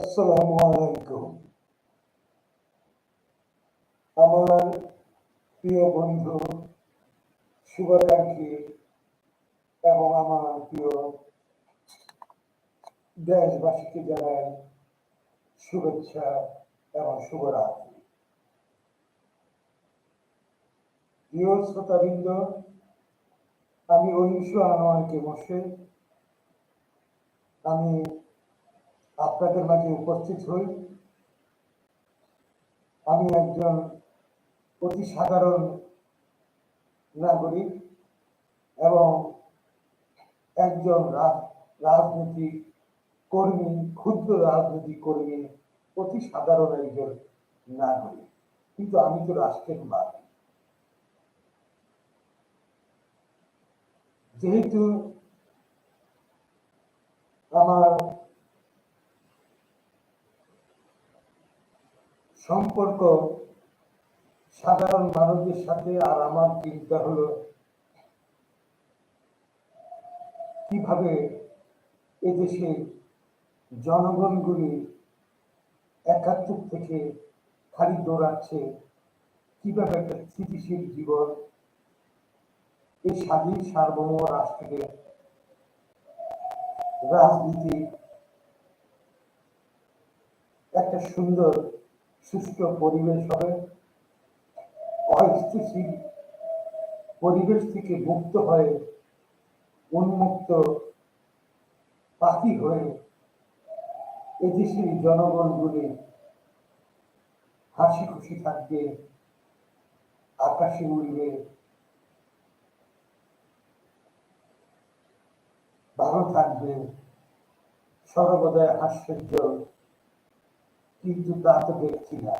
আসসালামু আলাইকুম। আমার প্রিয় বন্ধু, শুভাকাঙ্ক্ষী এবং আমার প্রিয় দেশবাসীকে জানাই শুভেচ্ছা এবং শুভরাত্রি। প্রিয় শ্রোতাবৃন্দ, আমি অহিংস আনোয়ারকে বসে আমি আপনাদের মাঝে উপস্থিত হই। আমি একজন অতি সাধারণ নাগরিক এবং একজন রাজ- রাজনৈতিক কর্মী, ক্ষুদ্র রাজনৈতিক কর্মী, অতি সাধারণ একজন নাগরিক। কিন্তু আমি তো রাষ্ট্রের মালিক। যেহেতু আমার সম্পর্ক সাধারণ মানুষদের সাথে আর আমার চিন্তা হলো কীভাবে এদেশে জনগণগুলি একাত্তর থেকে খালি দৌড়াচ্ছে, কীভাবে একটা স্থিতিশীল জীবন, এই স্বাধীন সার্বভৌম রাষ্ট্রকে রাজনীতি একটা সুন্দর সুষ্ঠু পরিবেশ হবে। অস্থিতিশীল পরিবেশ থেকে মুক্ত হয়ে, উন্মুক্ত পাখি হয়ে এদেশের জনগণগুলি হাসি খুশি থাকবে, আকাশে উড়বে। ভালো থাকবে। সর্বদা হাস্যোজ্জ্বল। কিন্তু তা তো দেখছি না।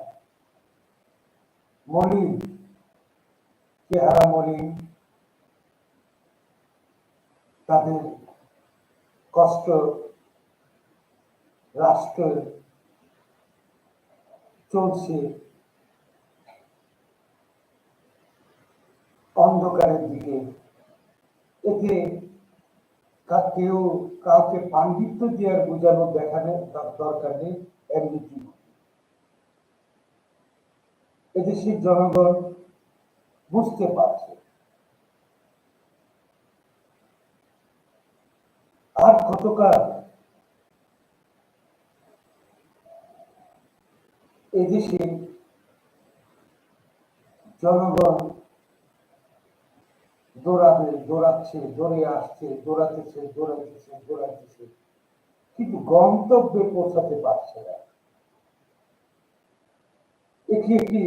মলিন, চেহারা মলিন। তাদের কষ্ট রাষ্ট্র চলছে। অন্ধকারের দিকে। এতে কেউ কাউকে পাণ্ডিত্য দেওয়ার বোঝানো দেখানোর দর- দরকার নেই। এদেশের জনগণ বুঝতে পারছে। আর কতকাল এদেশে জনগণ দৌড়াবে, দৌড়াচ্ছে, দৌড়ে আসছে, দৌড়াতেছে দৌড়াইতেছে দৌড়াইতেছে কিন্তু গন্তব্যে পৌঁছাতে পারছে না। এটি একটি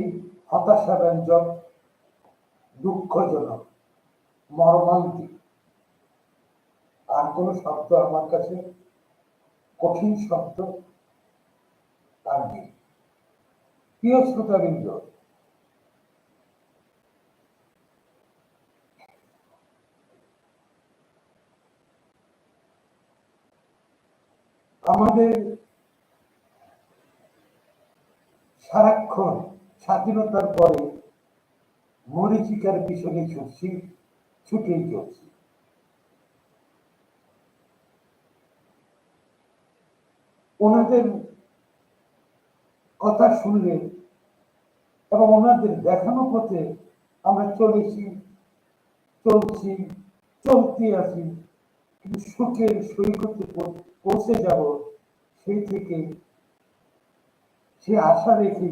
হতাশাব্যঞ্জক, দুঃখজনক, মর্মান্তিক। আর কোন শব্দ আমার কাছে কঠিন শব্দ আর নেই। প্রিয় শ্রোতাবৃন্দ আমাদের সারাক্ষণ স্বাধীনতার পরে মরিচিকার পিছনে ছুটছি, ছুটেই চলছি। ওনাদের কথা শুনলে এবং ওনাদের দেখানো পথে আমরা চলেছি, চলছি চলতে আছি। সুখের সৈকতে পৌঁছে যাব সেই থেকে সে আশা রেখে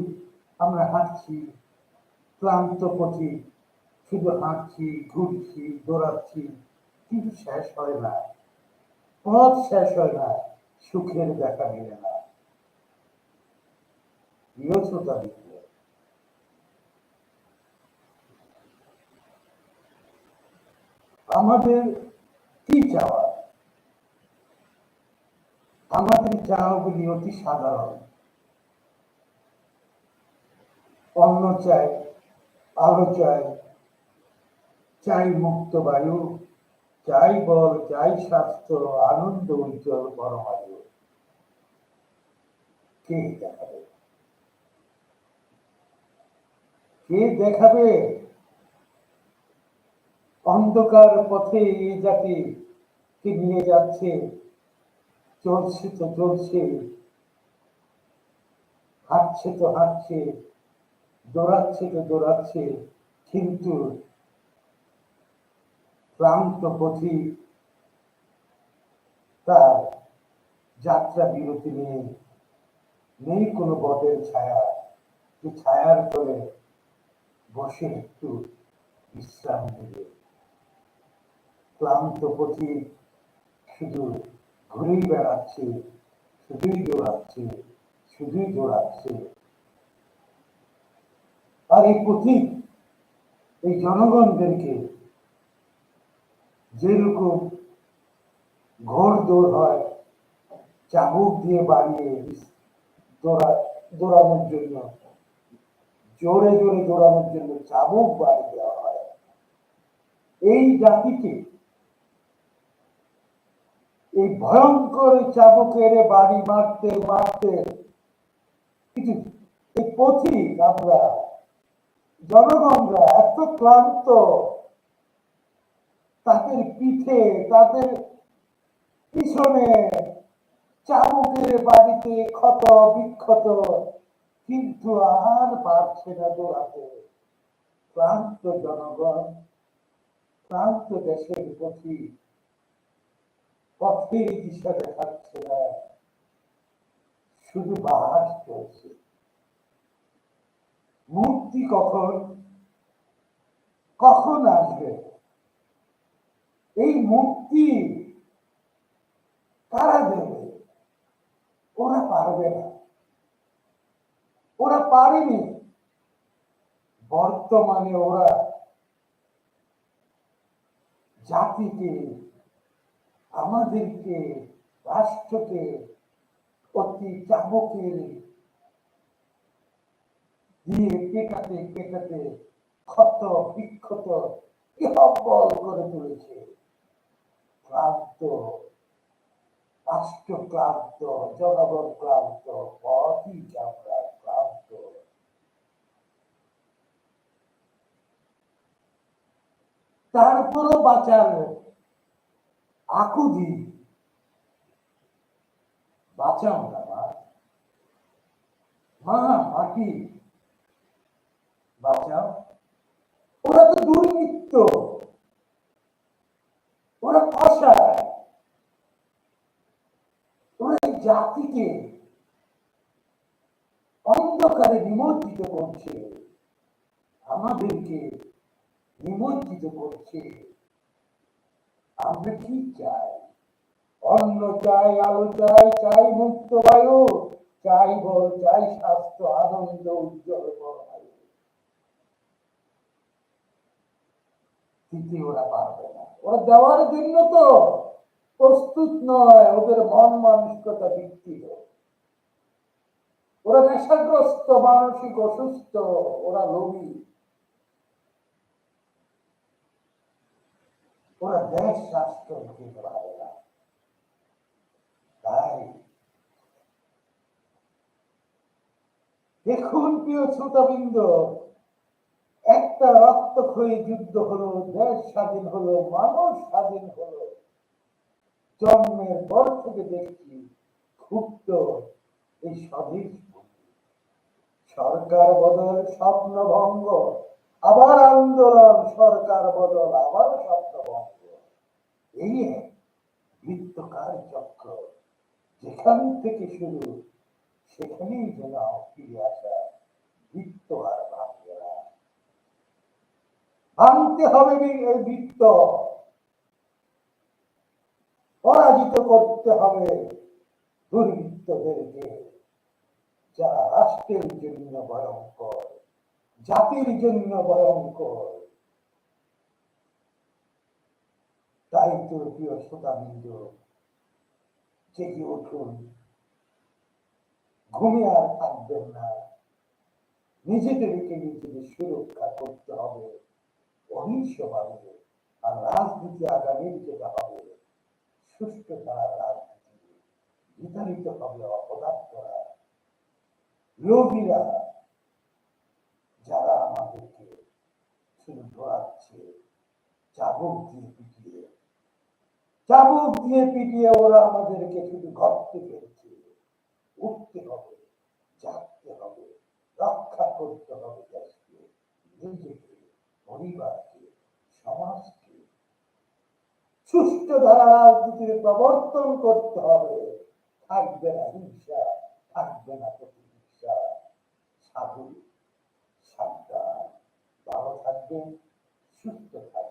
আমরা হাঁটছি ক্লান্ত পথে শুধু হাঁটছি ঘুরছি দৌড়াচ্ছি কিন্তু শেষ হয় না। পথ শেষ হয় না সুখের দেখা মেলে না। প্রিয় শ্রোতাবৃন্দ, আমাদের কি চাওয়া। আমাদের চাওয়াগুলি অতি সাধারণ। অন্ন চাই, আলো চাই চাই মুক্ত বায়ু, চাই বল, চাই স্বাস্থ্য, আনন্দ, উজ্জ্বল পরমায়ু কে দেখাবে? কে দেখাবে? অন্ধকার পথে এই জাতি নিয়ে যাচ্ছে? চলছে তো চলছে, হাঁটছে তো হাঁটছে, দৌড়াচ্ছে তো দৌড়াচ্ছে, কিন্তু ক্লান্ত পথি তার যাত্রা বিরতি নিয়ে নেই কোনো বটের ছায়া। যে ছায়ার তলে বসে একটু বিশ্রাম নেবে ক্লান্ত পথি শুধু ঘুরেই বেড়াচ্ছে, শুধুই দৌড়াচ্ছে শুধুই দৌড়াচ্ছে। আর এই পথিক, এই জনগণদেরকে যেরকম ঘোর দৌড় হয়, চাবুক দিয়ে বাড়িয়ে দৌড়া দৌড়ানোর জন্য, জোরে জোরে দৌড়ানোর জন্য চাবুক বাড়ি দেওয়া হয়। এই জাতিকে এই ভয়ঙ্কর চাবুকের বাড়ি মারতে মারতে কিছু এই পথিক আমরা, জনগণরা এত ক্লান্ত, তাদের পিঠে, তাদের পিছনে চাবুকের বাড়িতে ক্ষত, বিক্ষত, কিন্তু আর পারছে না দৌড়াতে ক্লান্ত জনগণ, ক্লান্ত দেশের প্রতি পথের দিশা দেখাচ্ছে না। শুধু বাস চলছে। মুক্তি কখন কখন আসবে? এই মুক্তি কারা দেবে? ওরা পারবে না। ওরা পারেনি। বর্তমানে ওরা জাতিকে আমাদেরকে রাষ্ট্রকে অতি চাবকের দিয়ে পেটাতে পেটাতে ক্ষত, বিক্ষত ইহব্বল করে তুলেছে। ক্লান্ত, রাষ্ট্র ক্লান্ত, জনগণ ক্লান্ত, পথই আমরা ক্লান্ত। তারপরও বাঁচার আকুদি বাঁচাও মা। মা মাটি বাঁচাও। ওরা তো দুর্বৃত্ত। ওরা কষায় ওরা এই জাতিকে অন্ধকারে নিমজ্জিত করছে। আমাদেরকে নিমজ্জিত করছে। আমরা কি চাই? অন্ন চাই, আলো চাই চাই মুক্ত বায়ু চাই বল চাই স্বাস্থ্য, আনন্দ, উজ্জ্বল দিতে ওরা পারবে না। ওরা দেওয়ার জন্য তো প্রস্তুত নয়, ওদের মন মানসিকতা বিকৃত। ওরা নেশাগ্রস্ত, মানসিক অসুস্থ, ওরা লোভী ওরা দেশ রাষ্ট্র দিতে পারে না? তাই দেখুন প্রিয় শ্রোতাবৃন্দ, একটা রক্তক্ষয়ী যুদ্ধ হলো, দেশ স্বাধীন হলো, মানুষ স্বাধীন হলো। জন্মের পর থেকে দেখছি ক্ষুব্ধ এই স্বদেশ সরকার বদল স্বপ্ন ভঙ্গ আবার আন্দোলন, সরকার বদল, আবার এই বৃত্তকার চক্র যেখান থেকে শুরু সেখানেই যেন ফিরে আসা বৃত্ত আর ভাঙবে না ভাঙতে হবে এই বৃত্ত। পরাজিত করতে হবে দুর্বৃত্তদেরকে যারা রাষ্ট্রের জন্য ভয়ঙ্কর, জাতির জন্য ভয়ঙ্কর তাই তো প্রিয় জেগে উঠুন। ঘুমিয়ে আর থাকবেন না। নিজেদেরকে নিজেদের সুরক্ষা করতে হবে। আর রাজনীতি আগামীর যেটা হবে সুষ্ঠু ধারা রাজনীতি। বিতাড়িত হবে অপদার্থরা। লোভীরা যারা আমাদেরকে শুধু ধরাচ্ছে চাবুক দিয়ে চাবুক দিয়ে পিটিয়ে ওরা আমাদেরকে শুধু ঘরতে ফেলছে। উঠতে হবে, জাগতে হবে, রক্ষা করতে হবে দেশকে, নিজেকে, পরিবারকে, সমাজকে। সুস্থ ধারা রাজনীতির প্রবর্তন করতে হবে। থাকবে না হিংসা, থাকবে না প্রতিহিংসা। সাধু, সাবধান, ভালো থাকবেন, সুস্থ থাকবেন।